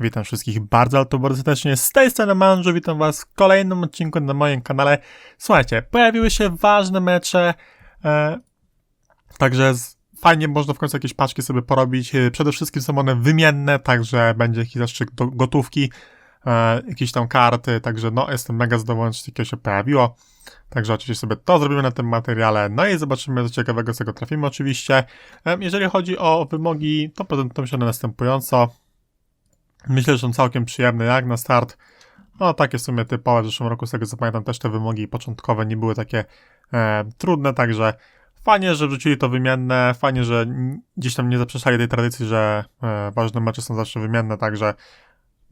Witam wszystkich bardzo, ale to bardzo serdecznie. Z tej strony Manżu, witam was w kolejnym odcinku na moim kanale. Słuchajcie, pojawiły się ważne mecze, e, także z, fajnie można w końcu jakieś paczki sobie porobić. E, Przede wszystkim są one wymienne, także będzie jakiś zastrzyk do gotówki, e, jakieś tam karty, także no, jestem mega zadowolony, że takiego się pojawiło. Także oczywiście sobie to zrobimy na tym materiale, no i zobaczymy co ciekawego z tego trafimy oczywiście. E, Jeżeli chodzi o wymogi, to prezentują się one następująco. Myślę, że całkiem przyjemne jak na start. No takie w sumie typowe, w zeszłym roku z tego co pamiętam też te wymogi początkowe nie były takie e, trudne, także fajnie, że wrzucili to wymienne, fajnie, że gdzieś tam nie zaprzeczali tej tradycji, że e, ważne mecze są zawsze wymienne, także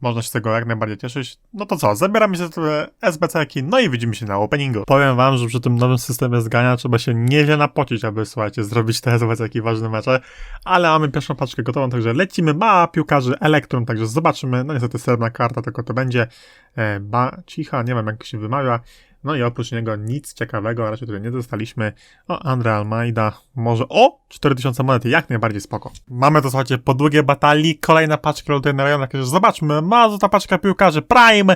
można się z tego jak najbardziej cieszyć. No to co, zabieramy się do SBC-ki, no i widzimy się na openingu. Powiem wam, że przy tym nowym systemie zgania trzeba się nieźle napocić, aby, słuchajcie, zrobić te SBC-ki ważne mecze, ale mamy pierwszą paczkę gotową, także lecimy. Ma piłkarzy Elektrum, także zobaczymy. No niestety srebrna karta, tylko to będzie e, ba, cicha, nie wiem jak się wymawia. No i oprócz niego nic ciekawego, raczej tutaj nie dostaliśmy. O, Andre Almeida, może o, 4000 monet, jak najbardziej spoko. Mamy to, słuchajcie, po długiej batalii, kolejna paczka tutaj na rejonach, zobaczmy, ma ta paczka piłkarzy Prime.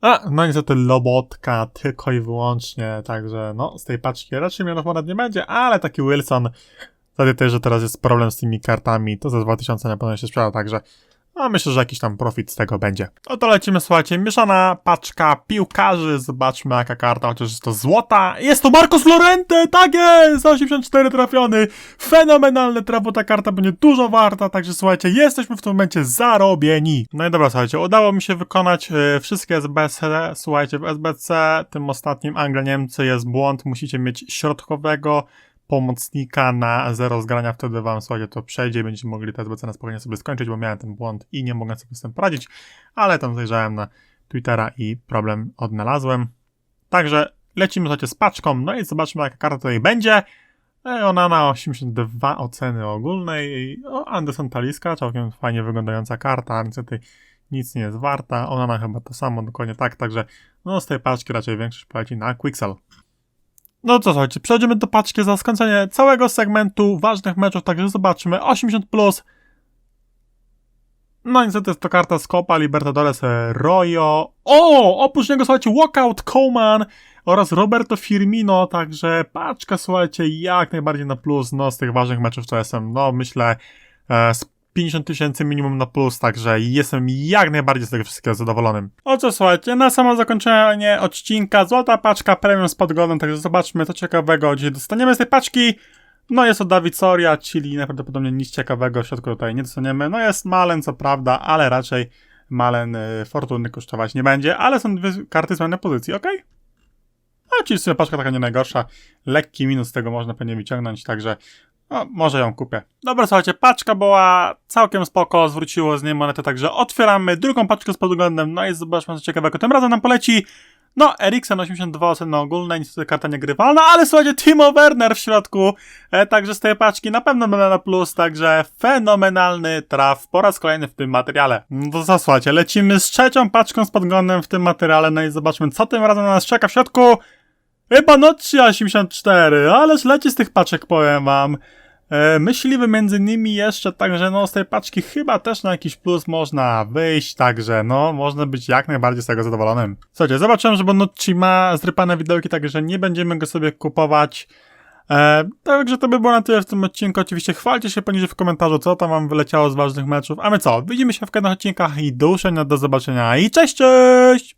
A, no niestety Lobotka, tylko i wyłącznie, także no, z tej paczki raczej milionów monet nie będzie, ale taki Wilson, Wtedy też, że teraz jest problem z tymi kartami, to za 2000 na pewno się sprzeda, także no, myślę, że jakiś tam profit z tego będzie. No to lecimy, słuchajcie, mieszana paczka piłkarzy, zobaczmy jaka karta, chociaż jest to złota. Jest to Marcos Lorente, tak jest, 84 trafiony, fenomenalny traf, bo ta karta będzie dużo warta, także słuchajcie, jesteśmy w tym momencie zarobieni. No i dobra, słuchajcie, udało mi się wykonać e, wszystkie SBC, słuchajcie, w SBC, tym ostatnim Anglia-Niemcy jest błąd, musicie mieć środkowego, pomocnika na zero zgrania, wtedy wam, słuchajcie, to przejdzie i będziecie mogli te SBC na spokojnie sobie skończyć, bo miałem ten błąd i nie mogłem sobie z tym poradzić, ale tam zajrzałem na Twittera i problem odnalazłem. Także lecimy, słuchajcie, z paczką, no i zobaczmy, jaka karta tutaj będzie. E, Ona na 82 oceny ogólnej. O, Anderson Taliska, całkiem fajnie wyglądająca karta, niestety nic nie jest warta. Ona ma chyba to samo, dokładnie tak, także no z tej paczki raczej większość poleci na Quixel. No to słuchajcie, przejdziemy do paczki za skończenie całego segmentu ważnych meczów, także zobaczmy. 80 plus. No niestety jest to karta z Copa Libertadores Royo. O! Oprócz niego słuchajcie, Walkout Coleman oraz Roberto Firmino, także paczka słuchajcie jak najbardziej na plus, no z tych ważnych meczów to jestem, no myślę e, 50 tysięcy minimum na plus, także jestem jak najbardziej z tego wszystkiego zadowolonym. O co słuchajcie, na samo zakończenie odcinka złota paczka premium z podgodem, także zobaczmy co ciekawego dzisiaj dostaniemy z tej paczki. No jest to Dawid Soria, czyli najprawdopodobniej nic ciekawego w środku tutaj nie dostaniemy. No jest Malen co prawda, ale raczej Malen y, fortuny kosztować nie będzie, ale są dwie karty zmiany pozycji, ok? A czyli w sumie paczka taka nie najgorsza. Lekki minus z tego można pewnie wyciągnąć, także no, może ją kupię. Dobra, słuchajcie, paczka była całkiem spoko, zwróciło z niej monetę, także otwieramy drugą paczkę z podglądem, no i zobaczmy co ciekawego tym razem nam poleci. No, Eriksen 82 oceny ogólne, niestety karta niegrywalna, ale słuchajcie, Timo Werner w środku, e, także z tej paczki na pewno będę na plus, także fenomenalny traf po raz kolejny w tym materiale. No to słuchajcie, lecimy z trzecią paczką z podglądem w tym materiale, no i zobaczmy co tym razem na nas czeka w środku. Chyba Nocci 84, ależ leci z tych paczek, powiem wam. E, myśliwy między nimi jeszcze, także no z tej paczki chyba też na jakiś plus można wyjść, także no można być jak najbardziej z tego zadowolonym. Słuchajcie, zobaczyłem, że Bonucci ma zrypane widełki, także nie będziemy go sobie kupować. E, także to by było na tyle w tym odcinku. Oczywiście chwalcie się poniżej w komentarzu, co tam wam wyleciało z ważnych meczów. A my co? Widzimy się w kolejnych odcinkach i do usłyszenia, do zobaczenia i cześć, cześć!